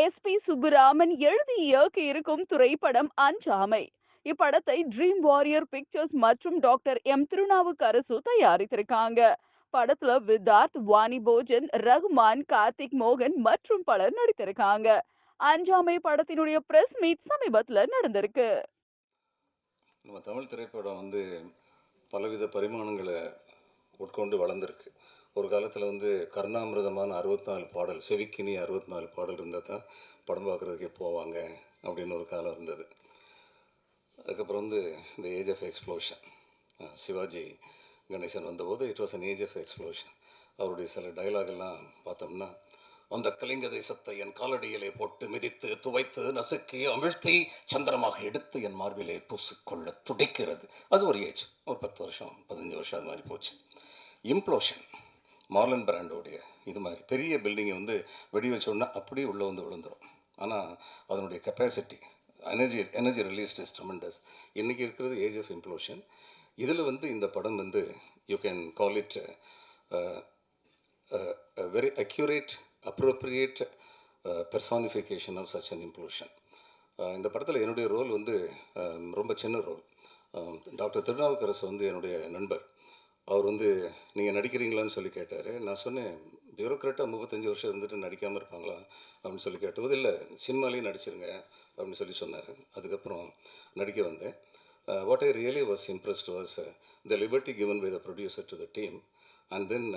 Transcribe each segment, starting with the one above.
S. B. Subburaman எழுதி இயக்கி இருக்கும் திரைப்படம் அஞ்சாமை. இப்படத்தை ட்ரீம் வாரியர் பிக்சர்ஸ் மற்றும் டாக்டர் எம் திருநாவுக்கரசு தயாரித்திருக்காங்க. படத்துல விதார்த் வாணி போஜன் ரகுமான் கார்த்திக் மோகன் மற்றும் பலர் நடித்திருக்காங்க. அஞ்சாமை படத்தினுடைய பிரஸ் மீட் சமீபத்துல நடந்திருக்கு. நம்ம தமிழ் திரைப்படம் வந்து பலவித பரிமாணங்களை உட்கொண்டு வளர்ந்துருக்கு. ஒரு காலத்தில் வந்து கருணாமிரதமான அறுபத்தி நாலு பாடல் செவிக்கினி அறுபத்தி நாலு பாடல் இருந்தால் தான் படம் பார்க்குறதுக்கே போவாங்க அப்படின்னு ஒரு காலம் இருந்தது. அதுக்கப்புறம் வந்து இந்த age of explosion Sivaji Ganesan வந்தபோது it was an age of explosion அவருடைய சில டயலாக் எல்லாம் பார்த்தோம்னா அந்த கலிங்க தேசத்தை என் காலடியிலே போட்டு மிதித்து துவைத்து நசுக்கி அமிழ்த்தி சந்திரமாக எடுத்து என் மார்பிலே பூசிக்கொள்ள துடிக்கிறது. அது ஒரு ஏஜ் ஒரு பத்து வருஷம் பதினஞ்சு வருஷம் அது மாதிரி போச்சு. இம்ப்ளோஷன் மார்லன் பிராண்டோடைய இது மாதிரி பெரிய பில்டிங்கை வந்து வெடி வச்சோன்னா அப்படியே உள்ளே வந்து விழுந்துடும் ஆனால் அதனுடைய capacity energy energy release is tremendous இன்றைக்கி இருக்கிறது ஏஜ் ஆஃப் இம்ப்ளோஷன் இதில் வந்து இந்த படம் வந்து you can call it very accurate appropriate personification of such an implosion இந்த படத்தில் என்னுடைய ரோல் வந்து um, ரொம்ப சின்ன ரோல் டாக்டர் um, திருநாவுக்கரசு வந்து என்னுடைய நண்பர். அவர் வந்து நீங்கள் நடிக்கிறீங்களான்னு சொல்லி கேட்டார். நான் சொன்னேன் பியூரோக்ராட்டாக முப்பத்தஞ்சு வருஷம் இருந்துட்டு நடிக்காமல் இருப்பாங்களா? அப்படின்னு சொல்லி கேட்டபோது இல்லை சினிமாலேயும் நடிச்சிருங்க அப்படின்னு சொல்லி சொன்னார். அதுக்கப்புறம் நடிக்க வந்தேன். What I really was impressed was the liberty given by the producer to the team and then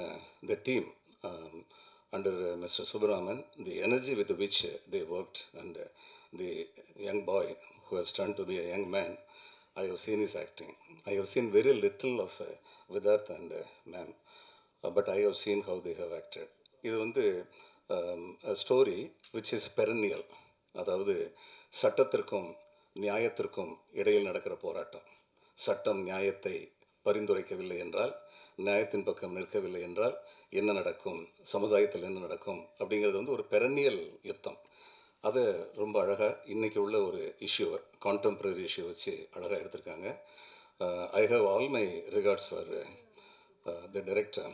the team under uh, Mr. Subaraman, the energy with which uh, they worked and uh, the young boy who has turned to be a young man, I have seen his acting. I have seen very little of uh, Vidarth and uh, ma'am, uh, but I have seen how they have acted. இது வந்து story which is perennial அதாவது சட்டத்திற்கும் நியாயத்திற்கும் இடையில் நடக்கிற போராட்டம். சட்டம் நியாயத்தை பரிந்துரைக்கவில்லை என்றால் நியாயத்தின் பக்கம் நிற்கவில்லை என்றால் என்ன நடக்கும்? சமுதாயத்தில் என்ன நடக்கும்? அப்படிங்கிறது வந்து ஒரு பெரனியல் யுத்தம். அதை ரொம்ப அழகாக இன்றைக்கி உள்ள ஒரு இஷ்யூவை கான்டெம்ப்ரரி இஷ்யூ வச்சு அழகாக எடுத்திருக்காங்க. I have all my regards for the director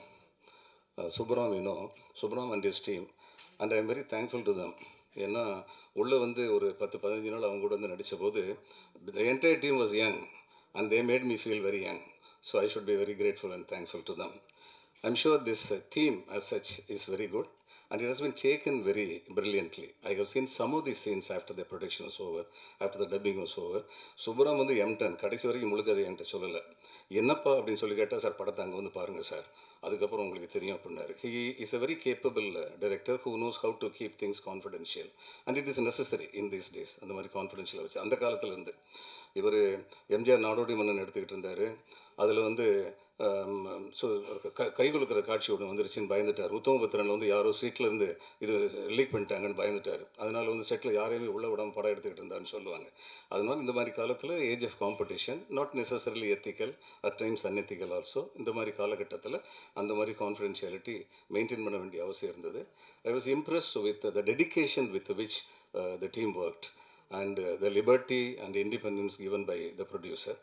Subram you know Subram and his team and I am very thankful to them ஏன்னா உள்ளே வந்து ஒரு பத்து பதினஞ்சு நாள் அவங்க கூட வந்து நடித்த போது the entire team was young and they made me feel very young so I should be very grateful and thankful to them I am sure this theme as such is very good and it has been taken very brilliantly. I have seen some of these scenes after the production was over, after the dubbing was over. Subram வந்து எம்டன் கடைசி வரைக்கும் முழுக்க அதை என்கிட்ட சொல்லலை. என்னப்பா? அப்படின்னு சொல்லி கேட்டால் சார் படத்தை அங்கே வந்து பாருங்கள் சார். அதுக்கப்புறம் உங்களுக்கு தெரியும் அப்படின்னாரு. He is a very capable director who knows how to keep things confidential and it is necessary in these days அந்த மாதிரி கான்ஃபிடென்ஷியல் வச்சு. அந்த காலத்துலேருந்து இவர் எம்ஜிஆர் நாடோடி மன்னன் எடுத்துக்கிட்டு இருந்தார். அதில் வந்து ஸோ க கை கொடுக்குற காட்சி ஒன்று வந்துருச்சுன்னு பயந்துட்டார். உத்தமபுத்திரனில் வந்து யாரோ சீட்லேருந்து இருந்து இது லீக் பண்ணிட்டாங்கன்னு பயந்துட்டார். அதனால் வந்து செட்டில் யாரையுமே உள்ள விடாமல் படம் எடுத்துக்கிட்டு இருந்தான்னு சொல்லுவாங்க. அதனால இந்த மாதிரி காலத்தில் age of competition not necessarily ethical at times unethical also இந்த மாதிரி காலகட்டத்தில் அந்த மாதிரி கான்ஃபிடென்ஷியாலிட்டி மெயின்டைன் பண்ண வேண்டிய அவசியம் இருந்தது. I was impressed with the dedication with which the team worked and the liberty and independence given by the producer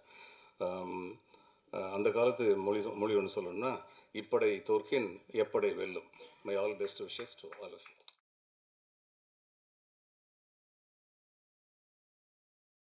அந்த காலத்து மொழி மொழி ஒன்று சொல்லணும்னா இப்படை தோற்கின் எப்படை வெல்லும். My all best wishes to all of you